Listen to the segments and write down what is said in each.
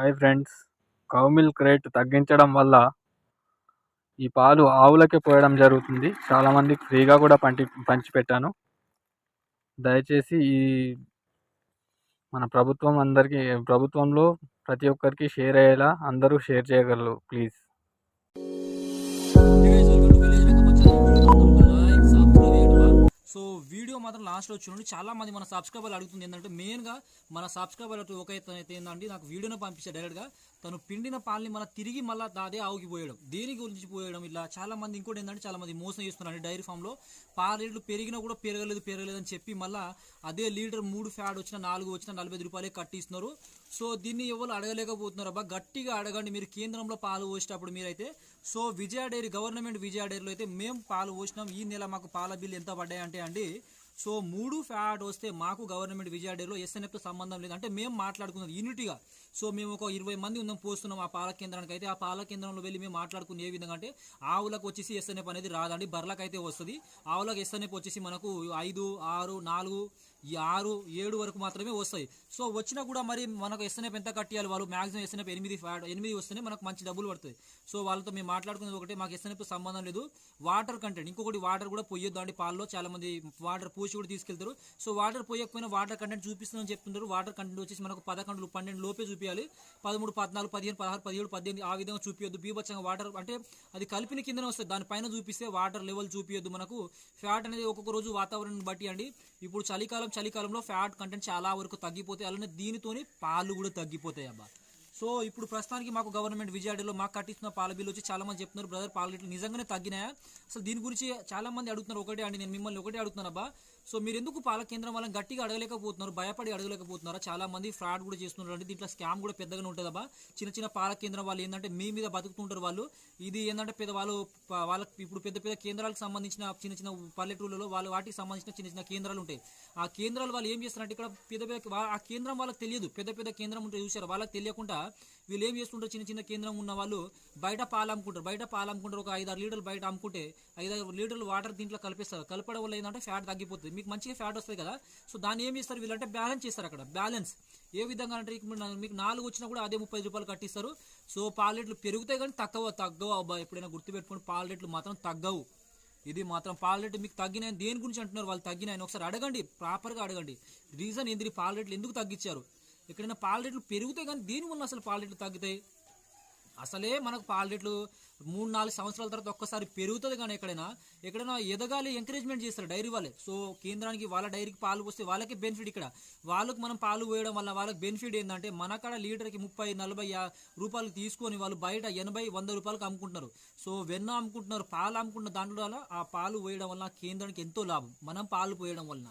Hi friends cow milk rate తగ్గించడం వల్ల ఈ పాలు ఆవులకే పోయడం జరుగుతుంది. చాలామందికి ఫ్రీగా కూడా పంచి పంచిపెట్టాను దయచేసి ఈ మన ప్రభుత్వం అందరికీ ప్రభుత్వంలో ప్రతి ఒక్కరికి షేర్ అయ్యేలా అందరూ షేర్ చేయగలరు ప్లీజ్ సో వీడియో మాత్రం లాస్ట్లో చూడండి. చాలా మంది మన సబ్స్క్రైబర్లు అడుగుతుంది ఏంటంటే మెయిన్గా మన సబ్స్క్రైబర్ ఒక అయితే అయితే ఏంటంటే నాకు వీడియోని పంపించే డైరెక్ట్గా తను పిండిన పాలని మళ్ళీ తిరిగి మళ్ళీ అదే ఆగిపోయడం దేని గురించి పోయడం ఇలా చాలా మంది ఇంకోటి ఏంటంటే చాలా మంది మోసం చేస్తున్నారు. డైరీ ఫామ్లో పాల రేట్లు పెరిగినా కూడా పెరగలేదు పెరగలేదు అని చెప్పి మళ్ళీ అదే లీటర్ మూడు ఫ్యాడ్ వచ్చిన నాలుగు వచ్చిన నలభై ఐదు రూపాయలే కట్టిస్తున్నారు. సో దీన్ని ఎవరు అడగలేకపోతున్నారు. అబ్బా గట్టిగా అడగండి. మీరు కేంద్రంలో పాలు పోసేటప్పుడు మీరైతే so Vijaya dairy government Vijaya డైరీలో అయితే మేము పాలు పోసినాం. ఈ నెల మాకు పాల బిల్లు ఎంత పడ్డాయి అంటే అండి సో మూడు ఫ్యాట్ వస్తే మాకు గవర్నమెంట్ విజయ డేలో ఎస్ఎన్ఎఫ్ సంబంధం లేదు. అంటే మేము మాట్లాడుకున్నది యూనిటీగా. సో మేము ఒక ఇరవై మంది ఉన్నాం పోస్తున్నాం ఆ పాల కేంద్రానికి అయితే. ఆ పాల కేంద్రంలో వెళ్ళి మేము మాట్లాడుకుని ఏ విధంగా అంటే ఆవులకు వచ్చేసి ఎస్ఎన్ఎఫ్ అనేది రాదండి బర్లకు అయితే వస్తుంది. ఆవులకు ఎస్ఎన్ఎఫ్ వచ్చేసి మనకు ఐదు ఆరు నాలుగు ఈ ఆరు ఏడు వరకు మాత్రమే వస్తాయి. సో వచ్చినా కూడా మరి మనకు ఎస్ఎన్ఎఫ్ ఎంత కట్టియాలి వాళ్ళు? మాక్సిమం ఎస్ఎన్ఎఫ్ ఎనిమిది ఫ్యాట్ ఎనిమిది వస్తేనే మనకు మంచి డబ్బులు పడుతుంది సో వాళ్ళతో మేము మాట్లాడుకునేది ఒకటి మాకు ఎస్ఎన్ఎఫ్ సంబంధం లేదు. వాటర్ కంటెంట్ ఇంకొకటి వాటర్ కూడా పోయొద్దు. అండి పాల్లో చాలా మంది వాటర్ పోసి కూడా తీసుకెళ్తారు. సో వాటర్ పోయకపోయినా వాటర్ కంటెంట్ చూపిస్తుందని చెప్తుంటారు. వాటర్ కంటెంట్ వచ్చేసి మనకు పదకొండు పన్నెండు లోపే చూపించాలి పదమూడు పద్నాలుగు పదిహేను పదహారు పదిహేడు పద్దెనిమిది ఆ విధంగా చూపించొద్దు బీభత్సంగా వాటర్ అంటే అది కలిపిన కిందనే వస్తుంది దానిపైన చూపిస్తే వాటర్ లెవెల్ చూపించొద్దు మనకు. ఫ్యాట్ అనేది ఒక్కొక్క రోజు వాతావరణం బట్టి అండి. ఇప్పుడు చలికాలం చలికాలంలో ఫ్యాట్ కంటెంట్ చాలా వరకు తగ్గిపోతాయి. అలానే దీనితోని పాలు కూడా తగ్గిపోతాయి అబ్బా. సో ఇప్పుడు ప్రస్తుతానికి మాకు గవర్నమెంట్ విజయవాడలో మాకు కట్టిస్తున్న పాల బిల్లు వచ్చి చాలా మంది చెప్తున్నారు బ్రదర్ పాల రేట్లు నిజంగానే తగ్గినాయా? అసలు దీని గురించి చాలా మంది అడుగుతున్నారు. ఒకటే అండి నేను మిమ్మల్ని ఒకటే అడుగుతున్నాను అబ్బా. సో మీరు ఎందుకు పాల కేంద్రం వాళ్ళని గట్టిగా అడగలేకపోతున్నారు భయపడి అడగలేకపోతున్నారా? చాలా మంది ఫ్రాడ్ కూడా చేస్తున్నారు. అంటే దీంట్లో స్కామ్ కూడా పెద్దగానే ఉంటుందబ్బా. చిన్న చిన్న పాల కేంద్రం వాళ్ళు ఏంటంటే మీ మీద బతుకుతుంటారు వాళ్ళు. ఇది ఏంటంటే పెద్ద వాళ్ళు వాళ్ళకి ఇప్పుడు పెద్ద పెద్ద కేంద్రాలకు సంబంధించిన చిన్న చిన్న పల్లెటూళ్ళలో వాళ్ళు వాటికి సంబంధించిన చిన్న చిన్న కేంద్రాలు ఉంటాయి. ఆ కేంద్రాలు వాళ్ళు ఏం చేస్తారంటే ఇక్కడ పెద్ద పెద్ద ఆ కేంద్రం వాళ్ళకి తెలియదు. పెద్ద పెద్ద కేంద్రం ఉంటే చూసారు వాళ్ళకి తెలియకుండా వీళ్ళు ఏం చేస్తుంటారు? చిన్న చిన్న కేంద్రం ఉన్న వాళ్ళు బయట పాలు అమ్ముకుంటారు. బయట పాలు అమ్ముకుంటారు. ఒక ఐదారు లీటర్లు బయట అమ్ముకుంటే ఐదారు లీటర్లు వాటర్ దీంట్లో కలిపేస్తారు. కలపడం వల్ల ఏంటంటే ఫ్యాట్ తగ్గిపోతుంది. మీకు మంచిగా ఫ్యాట్ వస్తుంది కదా. సో దాన్ని ఏం చేస్తారు? వీళ్ళంటే బ్యాలెన్స్ చేస్తారు అక్కడ. బ్యాలెన్స్. ఏ విధంగా అంటే ఇప్పుడు మీకు నాలుగు వచ్చినా కూడా అదే ముప్పై రూపాయలు కట్టిస్తారు. సో పాల రేట్లు పెరుగుతాయి కానీ తక్కువ తగ్గవు అబ్బా. ఎప్పుడైనా గుర్తుపెట్టుకుని పాల రేట్లు మాత్రం తగ్గవు. ఇది మాత్రం పాల రేట్లు మీకు తగ్గినాయని దేని గురించి అంటున్నారు? వాళ్ళు తగ్గినాయని. ఒకసారి అడగండి. ప్రాపర్గా అడగండి. రీజన్ ఏంది? పాల రేట్లు ఎందుకు తగ్గించారు? ఎక్కడైనా పాల రేట్లు పెరుగుతాయి కానీ దీనివల్ల అసలు పాల రేట్లు తగ్గుతాయి? అసలే మనకు పాల రేట్లు మూడు నాలుగు సంవత్సరాల తర్వాత ఒక్కసారి పెరుగుతుంది కానీ ఎక్కడైనా ఎక్కడైనా ఎదగాలి ఎంకరేజ్మెంట్ చేస్తారు డైరీ వాళ్ళే. సో కేంద్రానికి వాళ్ళ డైరీకి పాలు పోస్తే వాళ్ళకే బెనిఫిట్ ఇక్కడ. వాళ్ళకు మనం పాలు పోయడం వల్ల వాళ్ళకి బెనిఫిట్ ఏంటంటే మనకాడ లీటర్కి ముప్పై నలభై రూపాయలు తీసుకొని వాళ్ళు బయట ఎనభై వంద రూపాయలకు అమ్ముకుంటున్నారు. సో వెన్న అమ్ముకుంటున్నారు పాలు అమ్ముకుంటున్న దాంట్లో వల్ల ఆ పాలు పోయడం వల్ల కేంద్రానికి ఎంతో లాభం. మనం పాలు పోయడం వలన.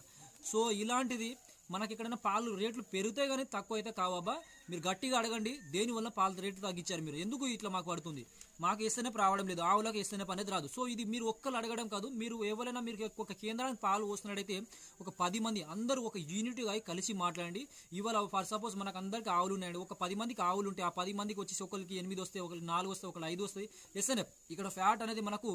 సో ఇలాంటిది మనకి ఎక్కడైనా పాలు రేట్లు పెరుగుతాయి కానీ తక్కువ అయితే కావబ్బా. మీరు గట్టిగా అడగండి దేనివల్ల పాల రేటు తగ్గించారు మీరు? ఎందుకు ఇట్లా మాకు పడుతుంది? మాకు ఇస్తేనే రావడం లేదు ఆవులకు ఇస్తేనే అనేది రాదు. సో ఇది మీరు ఒక్కరు అడగడం కాదు మీరు ఎవరైనా మీరు ఒక కేంద్రానికి పాలు పోస్తున్నట్టయితే ఒక పది మంది అందరూ ఒక యూనిట్గా కలిసి మాట్లాడండి. ఇవాళ ఫర్ సపోజ్ మనకు అందరికీ ఆవులు ఉన్నాయండి ఒక పది మందికి ఆవులు ఉంటే ఆ పది మందికి వచ్చేసి ఒకరికి ఎనిమిది వస్తాయి ఒకరికి నాలుగు వస్తాయి ఒకరికి ఐదు వస్తాయి. ఎస్ఎన్ఎఫ్ ఇక్కడ ఫ్యాట్ అనేది మనకు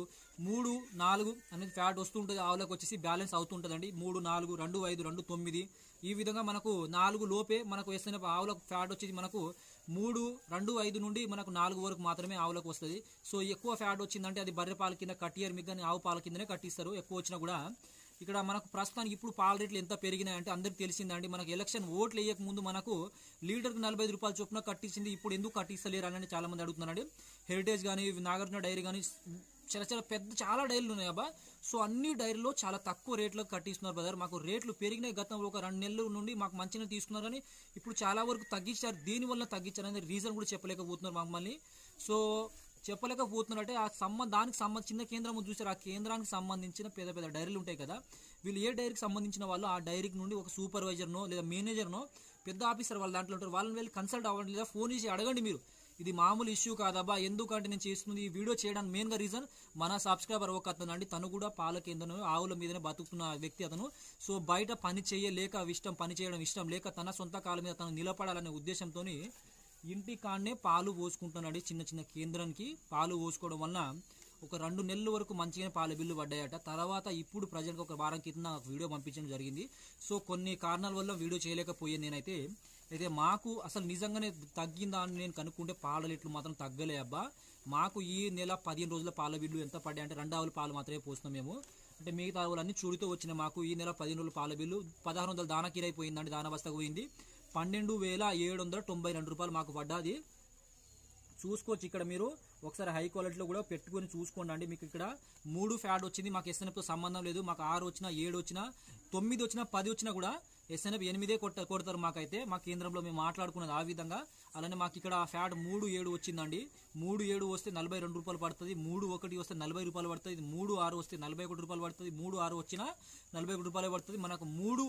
మూడు నాలుగు అనేది ఫ్యాట్ వస్తుంటుంది ఆవులకు వచ్చేసి బ్యాలెన్స్ అవుతుంటుందండి మూడు నాలుగు రెండు ఐదు రెండు తొమ్మిది. ఈ విధంగా మనకు నాలుగు లోపే మనకు ఎస్ఎన్ఎఫ్ ఆవులకు ఫ్యాట్ వచ్చి వచ్చేది మనకు మూడు రెండు ఐదు నుండి మనకు నాలుగు వరకు మాత్రమే ఆవులకు వస్తుంది. సో ఎక్కువ ఫ్యాట్ వచ్చిందంటే అది బర్రె పాల కింద కట్టియర్ మిగ్గని ఆవు పాల కిందనే కట్టిస్తారు. ఎక్కువ వచ్చినా కూడా ఇక్కడ మనకు ప్రస్తుతానికి ఇప్పుడు పాల రేట్లు ఎంత పెరిగినాయంటే అందరికి తెలిసిందండి. మనకు ఎలక్షన్ ఓట్లు వేయక ముందు మనకు లీటర్కి నలభై ఐదు రూపాయలు చొప్పున కట్టించింది. ఇప్పుడు ఎందుకు కట్టిస్తలేరు అని చాలా మంది అడుగుతున్నారండి. హెరిటేజ్ కానీ నాగార్జున డైరీ కానీ చాలా చాలా పెద్ద చాలా డైరీలు ఉన్నాయి అబ్బా. సో అన్ని డైరీలో చాలా తక్కువ రేట్లకు కట్టిస్తున్నారు బ్రదర్ మాకు రేట్లు పెరిగినాయి గతంలో ఒక రెండు నెలల నుండి మాకు మంచిగా తీసుకున్నారు కానీ ఇప్పుడు చాలా వరకు తగ్గించారు. దీనివల్ల తగ్గించారు అనేది రీజన్ కూడా చెప్పలేకపోతున్నారు మమ్మల్ని సో చెప్పలేకపోతున్నారంటే ఆ సంబంధ దానికి సంబంధించిన చిన్న కేంద్రం చూసారు? ఆ కేంద్రానికి సంబంధించిన పెద్ద పెద్ద డైరీలు ఉంటాయి కదా? వీళ్ళు ఏ డైరీకి సంబంధించిన వాళ్ళు ఆ డైరీకి నుండి ఒక సూపర్వైజర్నో లేదా మేనేజర్నో పెద్ద ఆఫీసర్ వాళ్ళ దాంట్లో ఉంటారు. వాళ్ళని వెళ్ళి కన్సల్ట్ అవ్వండి లేదా ఫోన్ చేసి అడగండి మీరు. ఇది మామూలు ఇష్యూ కాదబ్బా. ఎందుకంటే నేను చేస్తుంది ఈ వీడియో చేయడానికి మెయిన్గా రీజన్ మన సబ్స్క్రైబర్ ఒక అతను అండి. తను కూడా పాల కేంద్రం ఆవుల మీదనే బతుకుతున్న వ్యక్తి అతను. సో బయట పని చేయలేక ఇష్టం పని చేయడం ఇష్టం లేక తన సొంత కాలం మీద తను నిలబడాలనే ఉద్దేశంతో ఇంటి కాడనే పాలు పోసుకుంటున్నాడు చిన్న చిన్న కేంద్రానికి. పాలు పోసుకోవడం వలన ఒక రెండు నెలల వరకు మంచిగానే పాల బిల్లు పడ్డాయట. తర్వాత ఇప్పుడు ప్రజలకు ఒక వారం క్రితం నాకు వీడియో పంపించడం జరిగింది. సో కొన్ని కారణాల వల్ల వీడియో చేయలేకపోయాను నేనైతే. అయితే మాకు అసలు నిజంగానే తగ్గిందా అని నేను కనుక్కుంటే పాల రేట్లు మాత్రం తగ్గలే అబ్బా. మాకు ఈ నెల పదిహేను రోజుల పాల బిల్లు ఎంత పడ్డాయి అంటే రెండు ఆవుల పాలు మాత్రమే పోస్తున్నాం మేము. అంటే మిగతా ఆవులన్నీ చూడుతూ వచ్చిన మాకు. ఈ నెల పదిహేను రోజుల పాల బిల్లు పదహారు వందల దానా కిరైపోయిందండి దానా బస్తకు పోయింది. పన్నెండు వేల ఏడు వందల తొంభై రెండు రూపాయలు మాకు పడ్డది. చూసుకోవచ్చు ఇక్కడ మీరు. ఒకసారి హై క్వాలిటీలో కూడా పెట్టుకొని చూసుకోండి అండి. మీకు ఇక్కడ మూడు ఫ్యాడ్ వచ్చింది. మాకు ఎస్ఎన్ఎఫ్తో సంబంధం లేదు. మాకు ఆరు వచ్చినా ఏడు వచ్చినా తొమ్మిది వచ్చినా పది వచ్చినా కూడా ఎస్ఎన్ఎఫ్ ఎనిమిదే కొట్ట కొడతారు మాకైతే. మా కేంద్రంలో మేము మాట్లాడుకున్నది ఆ విధంగా. అలానే మాకు ఇక్కడ ఫ్యాడ్ మూడు ఏడు వచ్చిందండి. మూడు ఏడు వస్తే నలభై రెండు రూపాయలు పడుతుంది. మూడు ఒకటి వస్తే నలభై రూపాయలు పడుతుంది. మూడు ఆరు వస్తే నలభై ఒకటి రూపాయలు పడుతుంది. మూడు ఆరు వచ్చినా నలభై ఒకటి రూపాయలు పడుతుంది. మనకు మూడు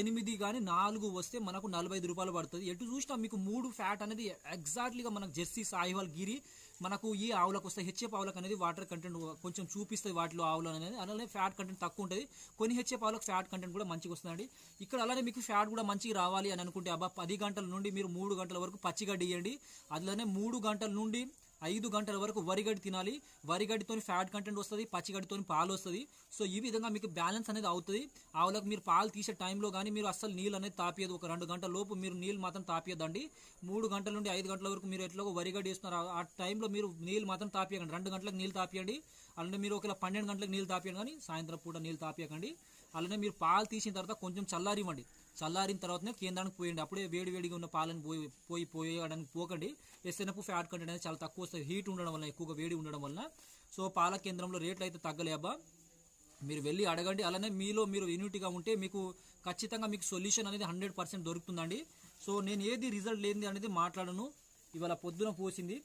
ఎనిమిది కానీ నాలుగు వస్తే మనకు నలభై ఐదు రూపాయలు పడుతుంది. ఎటు చూసినా మీకు మూడు ఫ్యాట్ అనేది ఎగ్జాక్ట్లీగా మనకు జెర్సీ సాయివాల్ గిరి మనకు ఈ ఆవులకు వస్తే హెచ్ఎఫ్ ఆవులకు అనేది వాటర్ కంటెంట్ కొంచెం చూపిస్తుంది వాటిలో ఆవులు అనేది. అలానే ఫ్యాట్ కంటెంట్ తక్కువ ఉంటుంది. కొన్ని హెచ్ఎఫ్ ఆవులకు ఫ్యాట్ కంటెంట్ కూడా మంచిగా వస్తుందండి. ఇక్కడ అలానే మీకు ఫ్యాట్ కూడా మంచిగా రావాలి అని అనుకుంటే అబ్బా పది గంటల నుండి మీరు మూడు గంటల వరకు పచ్చిగడ్డి ఇవ్వండి అలానే మూడు గంటల నుండి ఐదు గంటల వరకు వరిగడ్డి తినాలి. వరిగడ్డితో ఫ్యాట్ కంటెంట్ వస్తుంది పచ్చిగడ్డితో పాలు వస్తుంది. సో ఈ విధంగా మీకు బ్యాలెన్స్ అనేది అవుతుంది. ఆవులకు మీరు పాలు తీసే టైంలో కానీ మీరు అస్సలు నీళ్ళు అనేది తాపియదు. ఒక రెండు గంటల లోపు మీరు నీళ్ళు మాత్రం తాపియద్దండి. మూడు గంటల నుండి ఐదు గంటల వరకు మీరు ఎట్లాగో వరిగడ్డి వేస్తున్నారు. ఆ- ఆ టైంలో మీరు నీళ్ళు మాత్రం తాపియకండి. రెండు గంటలకు నీళ్ళు తాపియండి. అలానే మీరు ఒకవేళ పన్నెండు గంటలకు నీళ్ళు తాపియండి కానీ సాయంత్రం పూట నీళ్ళు తాపియకండి. అలానే మీరు పాలు తీసిన తర్వాత కొంచెం చల్లారివ్వండి. చల్లారిన తర్వాతనే కేంద్రానికి పోయండి. అప్పుడే వేడి వేడిగా ఉన్న పాలను పోయి పోయి పోయడానికి పోకండి. ఎస్ఎన్ఎఫ్ ఫ్యాట్ కంటెంట్ అనేది చాలా తక్కువ వస్తుంది. హీట్ ఉండడం వల్ల ఎక్కువగా వేడి ఉండడం వలన. సో పాల కేంద్రంలో రేట్లు అయితే తగ్గలేబా మీరు వెళ్ళి అడగండి. అలానే మీలో మీరు యూనిటీగా ఉంటే మీకు ఖచ్చితంగా మీకు సొల్యూషన్ అనేది హండ్రెడ్ పర్సెంట్ దొరుకుతుందండి. సో నేను ఏది రిజల్ట్ లేనిది అనేది మాట్లాడను. ఇవాళ పొద్దున పోసింది.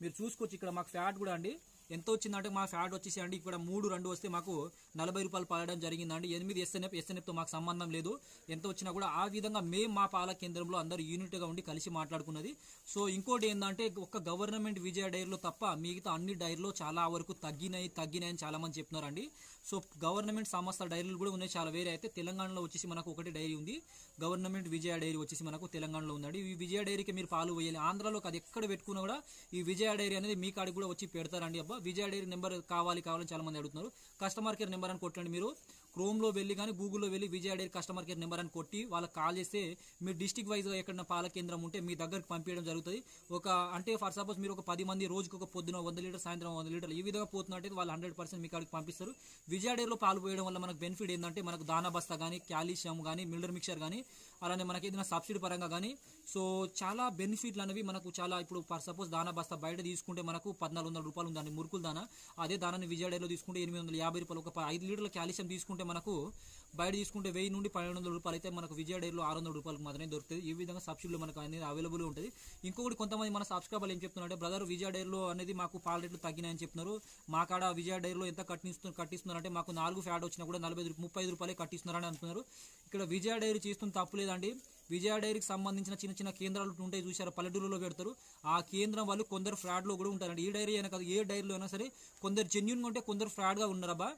మీరు చూసుకోవచ్చు. ఇక్కడ మాకు ఫ్యాట్ కూడా అండి. ఎంత వచ్చిందంటే మా ఫ్యాట్ వచ్చేసి అండి ఇక్కడ మూడు రెండు వస్తే మాకు నలభై రూపాయలు పడడం జరిగిందండి. ఎనిమిది ఎస్ఎన్ఎఫ్ ఎస్ఎన్ఎఫ్తో మాకు సంబంధం లేదు. ఎంత వచ్చినా కూడా ఆ విధంగా మేము మా పాల కేంద్రంలో అందరూ యూనిట్గా ఉండి కలిసి మాట్లాడుకున్నది. సో ఇంకోటి ఏంటంటే ఒక్క గవర్నమెంట్ విజయ డైర్లో తప్ప మిగతా అన్ని డైర్లో చాలా వరకు తగ్గినాయి తగ్గినాయి అని చెప్తున్నారండి. సో గవర్నమెంట్ సంస్థ డైరీలు కూడా ఉన్నాయి. చాలా వేరే అయితే తెలంగాణలో వచ్చేసి మనకు ఒకటి డైరీ ఉంది. గవర్నమెంట్ విజయ డైరీ వచ్చేసి మనకు తెలంగాణలో ఉందండి. ఈ విజయ డైరీకి మీరు పాలు వేయాలి ఆంధ్రాలో అది ఎక్కడ పెట్టుకున్నా కూడా ఈ విజయ డైరీ అనేది మీ కాడికి కూడా వచ్చి పెడతారండి అబ్బా. విజయ డైరీ నెంబర్ కావాలి కావాలని చాలా మంది అడుగుతున్నారు. కస్టమర్ కేర్ నెంబర్ అని కొట్టండి మీరు. క్రోమ్లో వెళ్ళి కానీ గూగుల్లో వెళ్ళి Vijaya dairy customer care number అని కొట్టి వాళ్ళకి కాల్ చేస్తే మీరు డిస్టిక్ వైజ్గా ఎక్కడైనా పాల కేంద్రం ఉంటే మీ దగ్గరికి పంపించడం జరుగుతుంది. ఒక అంటే ఫర్ సపోజ్ మీరు ఒక పది మంది రోజుకి ఒక పొద్దున వంద లీటర్ సాయంత్రం వంద లీటర్లు ఈ విధంగా పోతున్నట్టు వాళ్ళు హండ్రెడ్ పర్సెంట్ మీ కాడికి పంపిస్తారు. విజయ డైరీలో పాలు పోయడం వల్ల మనకు బెనిఫిట్ ఏంటంటే మనకు దానా బస్తా కానీ క్యాల్షియం కానీ మిల్డర్ మిక్చర్ కానీ అలానే మనకి ఏదైనా సబ్సిడీ పరంగా కానీ సో చాలా బెనిఫిట్లు అనేవి మనకు చాలా ఇప్పుడు ఫర్ సపోజ్ దానా బస్తా బయట తీసుకుంటే మనకు పద్నాలుగు వందల రూపాయలు ఉందండి మురుకులు దానా. అదే దానాన్ని విజయ డైరీలో తీసుకుంటే ఎనిమిది వందల యాభై రూపాయలు ఒక ఐదు లీటర్ల క్యాల్షియం తీసుకుంటే మనకు బయట తీసుకుంటే వెయ్యి నుండి పన్నెండు వందల రూపాయలు అయితే మనకు విజయ డైరీలో ఆరు వందల రూపాయలకు మాత్రమే దొరుకుతుంది. ఈ విధంగా సబ్సిడీలో మనకు అనేది అవైలబుల్ ఉంటుంది. ఇంకొకటి కొంతమంది మన సబ్స్క్రైబర్లు ఏం చెప్తున్నారంటే బ్రదర్ విజయ డైరీలో అనేది మాకు పాల రేట్లు తగ్గినాయని చెప్తున్నారు. మా కాడ విజయ డైరీలో ఎంత కట్టిస్తున్నారు కట్టిస్తున్నారంటే మాకు నాలుగు ఫ్యాట్ వచ్చినా కూడా నలభై ఐదు- ముప్పై ఐదు రూపాయలే కట్టిస్తున్నారని అంటున్నారు. ఇక్కడ విజయ డైరీ చేస్తున్న తప్పు లేదండి. విజయ డైరీకి సంబంధించిన చిన్న చిన్న కేంద్రాలు ఉంటాయి చూసారు పల్లెటూరులో పెడతారు. ఆ కేంద్రం వాళ్ళు కొందరు ఫ్రాడ్లో కూడా ఉంటారండి. ఈ డైరీ అయినా కాదు ఏ డైరీలో అయినా సరే కొందరు జెన్యున్గా ఉంటే కొందరు ఫ్రాడ్గా ఉన్నారబ్బా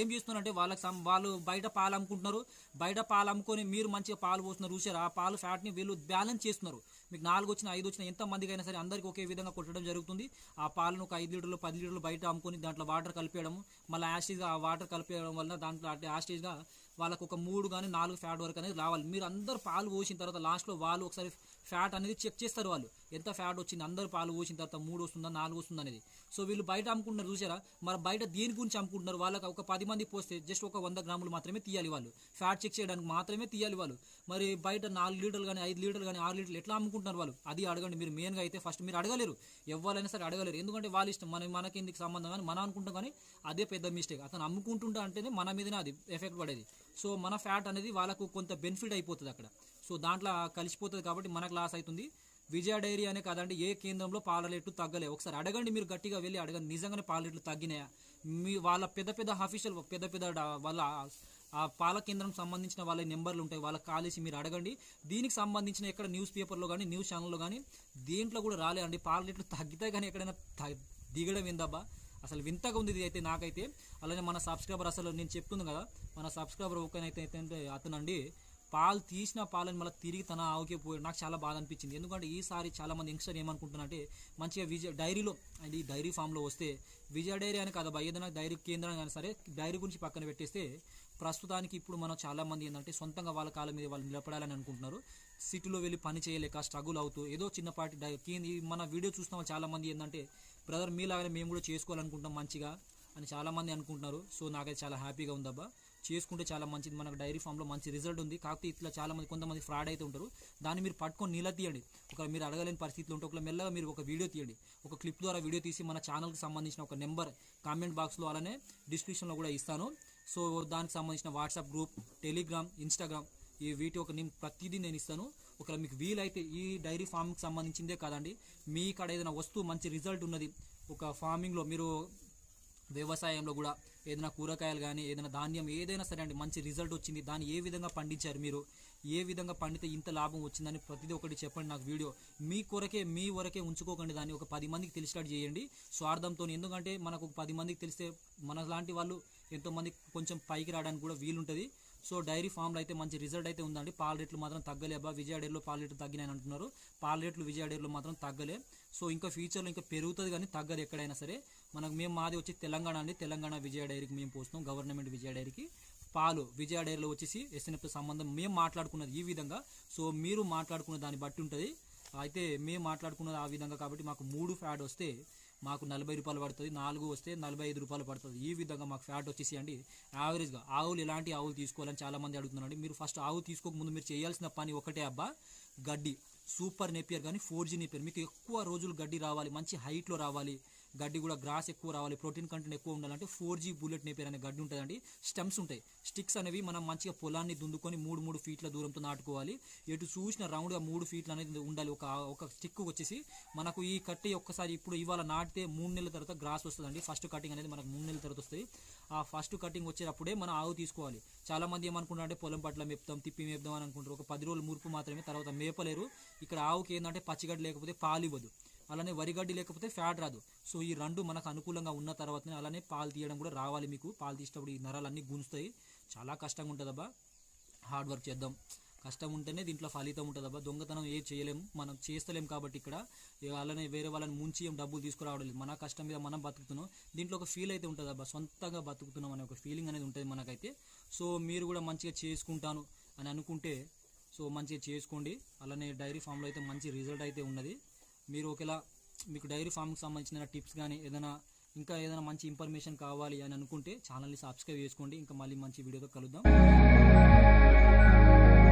ఏం చేస్తున్నారంటే వాళ్ళకి వాళ్ళు బయట పాలు అమ్ముకుంటున్నారు బయట పాలు అమ్ముకొని మీరు మంచిగా పాలు పోస్తున్నారు. చూసారు ఆ పాలు ఫ్యాట్ని వీళ్ళు బ్యాలెన్స్ చేస్తున్నారు. మీకు నాలుగు వచ్చిన ఐదు వచ్చిన ఎంత మందికి అయినా సరే అందరికీ ఒకే విధంగా కొట్టడం జరుగుతుంది. ఆ పాలను ఒక ఐదు లీటర్లు పది లీటర్లు బయట అమ్ముకొని దాంట్లో వాటర్ కలిపేయడం మళ్ళీ యాస్టేజ్గా ఆ వాటర్ కలిపేయడం వల్ల దాంట్లో యాస్టేజ్గా వాళ్ళకు ఒక మూడు కానీ నాలుగు ఫ్యాట్ వరకు అనేది రావాలి. మీరు అందరు పాలు పోసిన తర్వాత లాస్ట్లో వాళ్ళు ఒకసారి ఫ్యాట్ అనేది చెక్ చేస్తారు వాళ్ళు. ఎంత ఫ్యాట్ వచ్చింది అందరు పాలు పోసిన తర్వాత మూడు వస్తుందా నాలుగు వస్తుందా అనేది. సో వీళ్ళు బయట అమ్ముకుంటున్నారు చూసారా మరి బయట దేని గురించి అమ్ముకుంటున్నారు? వాళ్ళకి ఒక పది మంది పోస్తే జస్ట్ ఒక వంద గ్రాములు మాత్రమే తీయాలి వాళ్ళు. ఫ్యాట్ చెక్ చేయడానికి మాత్రమే తీయాలి వాళ్ళు. మరి బయట నాలుగు లీటర్లు కానీ ఐదు లీటర్లు కానీ ఆరు లీటర్లు ఎట్లా అమ్ముకుంటున్నారు వాళ్ళు? అది అడగండి. మీరు మెయిన్గా అయితే ఫస్ట్ మీరు అడగలేరు. ఎవరైనా సరే అడగలేరు. ఎందుకంటే వాళ్ళ ఇష్టం. మన మనకి ఎందుకు సంబంధం కానీ మనం అనుకుంటాం కానీ అదే పెద్ద మిస్టేక్ అతను అమ్ముకుంటుంటా అంటేనే మన మీదనే అది ఎఫెక్ట్ పడేది. సో మన ఫ్యాట్ అనేది వాళ్ళకు కొంత బెనిఫిట్ అయిపోతుంది అక్కడ. సో దాంట్లో కలిసిపోతుంది కాబట్టి మనకు లాస్ అవుతుంది. విజయ డైరీ అనే కాదండి ఏ కేంద్రంలో పాల రేట్లు తగ్గలే ఒకసారి అడగండి మీరు గట్టిగా వెళ్ళి అడగండి. నిజంగానే పాల రేట్లు తగ్గినాయా? మీ వాళ్ళ పెద్ద పెద్ద ఆఫీషియల్ పెద్ద పెద్ద వాళ్ళ ఆ పాల కేంద్రం సంబంధించిన వాళ్ళ నెంబర్లు ఉంటాయి. వాళ్ళకి కాలేసి మీరు అడగండి. దీనికి సంబంధించిన ఎక్కడ న్యూస్ పేపర్లో కానీ న్యూస్ ఛానల్లో కానీ దేంట్లో కూడా రాలేదండి. పాల రేట్లు తగ్గితే కానీ ఎక్కడైనా దిగడం ఏందబ్బా? అసలు వింతగా ఉంది ఇది అయితే నాకైతే. అలానే మన సబ్స్క్రైబర్ అసలు నేను చెప్తుంది కదా మన సబ్స్క్రైబర్ ఒకనైతే అయితే అతనండి పాలు తీసిన పాలని మళ్ళీ తిరిగి తన ఆవుకే పోయాడు నాకు చాలా బాధ అనిపించింది. ఎందుకంటే ఈసారి చాలా మంది యంగ్స్టర్ ఏమనుకుంటున్నారంటే మంచిగా విజయ డైరీలో అది డైరీ ఫామ్లో వస్తే విజయ డైరీ అని కదా ఏదైనా డైరీ కేంద్రం కానీ సరే డైరీ గురించి పక్కన పెట్టేస్తే ప్రస్తుతానికి ఇప్పుడు మనం చాలా మంది ఏంటంటే సొంతంగా వాళ్ళ కాళ్ళ మీద వాళ్ళు నిలబడాలని అనుకుంటున్నారు. సిటీలో వెళ్ళి పని చేయలేక స్ట్రగుల్ అవుతూ ఏదో చిన్నపాటి డై మన వీడియో చూస్తున్న చాలామంది చాలా మంది ఏంటంటే బ్రదర్ మీలాగానే మేము కూడా చేసుకోవాలనుకుంటాం మంచిగా అని చాలామంది అనుకుంటున్నారు. సో నాకైతే చాలా హ్యాపీగా ఉందబ్బా. చేసుకుంటే చాలా మంచిది. మనకు డైరీ ఫామ్లో మంచి రిజల్ట్ ఉంది. కాకపోతే ఇట్లా చాలా మంది కొంతమంది ఫ్రాడ్ అయితే ఉంటారు. దాన్ని మీరు పట్టుకొని నీళ్ళ తీయండి. ఒక మీరు అడగలేని పరిస్థితులు ఉంటే ఒక మెల్లగా మీరు ఒక వీడియో తీయండి. ఒక క్లిప్ ద్వారా వీడియో తీసి మన ఛానల్కి సంబంధించిన ఒక నెంబర్ కామెంట్ బాక్స్లో అలానే డిస్క్రిప్షన్లో కూడా ఇస్తాను. సో దానికి సంబంధించిన వాట్సాప్ గ్రూప్ టెలిగ్రామ్ ఇన్స్టాగ్రామ్ ఈ వీటి ఒక నేను ప్రతిదీ నేను ఇస్తాను. ఒకవేళ మీకు వీలైతే ఈ డైరీ ఫామ్కి సంబంధించిందే కాదండి. మీ కాడ ఏదైనా వస్తువు మంచి రిజల్ట్ ఉన్నది ఒక ఫార్మింగ్లో మీరు వ్యవసాయంలో కూడా ఏదైనా కూరగాయలు కానీ ఏదైనా ధాన్యం ఏదైనా సరే అండి మంచి రిజల్ట్ వచ్చింది. దాన్ని ఏ విధంగా పండించారు మీరు? ఏ విధంగా పండితే ఇంత లాభం వచ్చిందని ప్రతిదీ ఒకటి చెప్పండి నాకు వీడియో. మీ కొరకే మీ వరకే ఉంచుకోకండి దాన్ని. ఒక పది మందికి తెలిసేటట్టు చేయండి స్వార్థంతో ఎందుకంటే మనకు ఒక పది మందికి తెలిస్తే మన లాంటి వాళ్ళు ఎంతోమంది కొంచెం పైకి రావడానికి కూడా వీలుంటుంది. సో డైరీ ఫామ్లో అయితే మంచి రిజల్ట్ అయితే ఉందండి. పాల రేట్లు మాత్రం తగ్గలే అబ్బా. విజయ డైరీలో పాల రేట్లు తగ్గినాయని అంటున్నారు. పాల రేట్లు విజయ డైరీలో మాత్రం తగ్గలే. సో ఇంకా ఫ్యూచర్లో ఇంకా పెరుగుతుంది కానీ తగ్గదు ఎక్కడైనా సరే. మనకు మేము మాది వచ్చి తెలంగాణ అండి. తెలంగాణ విజయ డైరీకి మేము పోస్తాం గవర్నమెంట్ విజయ డైరీకి. పాలు విజయ డైరీలో వచ్చేసి ఎస్ఎన్ఎఫ్తో సంబంధం మేము మాట్లాడుకున్నది ఈ విధంగా. సో మీరు మాట్లాడుకున్న దాన్ని బట్టి ఉంటుంది. అయితే మేము మాట్లాడుకున్నది ఆ విధంగా కాబట్టి మాకు మూడు ఫ్యాట్ వస్తే మాకు నలభై రూపాయలు పడుతుంది నాలుగు వస్తే నలభై ఐదు రూపాయలు పడుతుంది. ఈ విధంగా మాకు ఫ్యాట్ వచ్చేసి అండి యావరేజ్గా ఆవులు ఎలాంటి ఆవులు తీసుకోవాలని చాలా మంది అడుగుతున్నారండి. మీరు ఫస్ట్ ఆవు తీసుకోక ముందు మీరు చేయాల్సిన పని ఒకటే అబ్బా గడ్డి. సూపర్ నేపియర్ కానీ ఫోర్ జీ నేపియర్. మీకు ఎక్కువ రోజులు గడ్డి రావాలి మంచి హైట్లో రావాలి. గడ్డి కూడా గ్రాస్ ఎక్కువ రావాలి ప్రోటీన్ కంటెంట్ ఎక్కువ ఉండాలంటే ఫోర్ జీ బుల్లెట్ నేపేర్ అనే గడ్డి ఉంటుందండి. స్టెమ్స్ ఉంటాయి. స్టిక్స్ అనేవి మనం మంచిగా పొలాన్ని దుందుకొని మూడు మూడు ఫీట్ల దూరంతో నాటుకోవాలి. ఎటు చూసిన రౌండ్గా మూడు ఫీట్లు అనేది ఉండాలి. ఒక ఒక స్టిక్ వచ్చేసి మనకు ఈ కట్టి ఒక్కసారి ఇప్పుడు ఇవాళ నాటితే మూడు నెలల తర్వాత గ్రాస్ వస్తుందండి. ఫస్ట్ కటింగ్ అనేది మనకు మూడు నెలల తర్వాత వస్తుంది. ఆ ఫస్ట్ కటింగ్ వచ్చేటప్పుడే మనం ఆవు తీసుకోవాలి. చాలా మంది ఏమనుకుంటారంటే పొలం పట్ల మేపుతాం తిప్పి మేపుదాం అని అనుకుంటారు. ఒక పది రోజులు మురుపు మాత్రమే తర్వాత మేపలేరు. ఇక్కడ ఆవుకి ఏంటంటే పచ్చిగడ్డ లేకపోతే పాలు ఇవ్వదు. అలానే వరిగడ్డి లేకపోతే ఫ్యాట్ రాదు. సో ఈ రెండు మనకు అనుకూలంగా ఉన్న తర్వాతనే అలానే పాలు తీయడం కూడా రావాలి మీకు. పాలు తీసేటప్పుడు ఈ నరాలన్నీ గుంజుతాయి. చాలా కష్టంగా ఉంటుందబ్బా. హార్డ్ వర్క్ చేద్దాం. కష్టం ఉంటేనే దీంట్లో ఫలితం ఉంటుందబ్బా. దొంగతనం ఏం చేయలేము మనం చేస్తలేం కాబట్టి ఇక్కడ. అలానే వేరే వాళ్ళని ముంచి ఏం డబ్బులు తీసుకురావడం లేదు. మన కష్టం మీద మనం బతుకుతున్నాం. దీంట్లో ఒక ఫీల్ అయితే ఉంటుంది అబ్బా సొంతంగా బతుకుతున్నాం అనే ఒక ఫీలింగ్ అనేది ఉంటుంది మనకైతే. సో మీరు కూడా మంచిగా చేసుకుంటాను అని అనుకుంటే సో మంచిగా చేసుకోండి. అలానే డైరీ ఫామ్లో అయితే మంచి రిజల్ట్ అయితే ఉన్నది. మీరు ఒకవేళ మీకు డైరీ ఫామ్కి సంబంధించిన టిప్స్ కానీ ఏదైనా ఇంకా ఏదైనా మంచి ఇన్ఫర్మేషన్ కావాలి అని అనుకుంటే ఛానల్ని సబ్స్క్రైబ్ చేసుకోండి. ఇంకా మళ్ళీ మంచి వీడియోతో కలుద్దాం.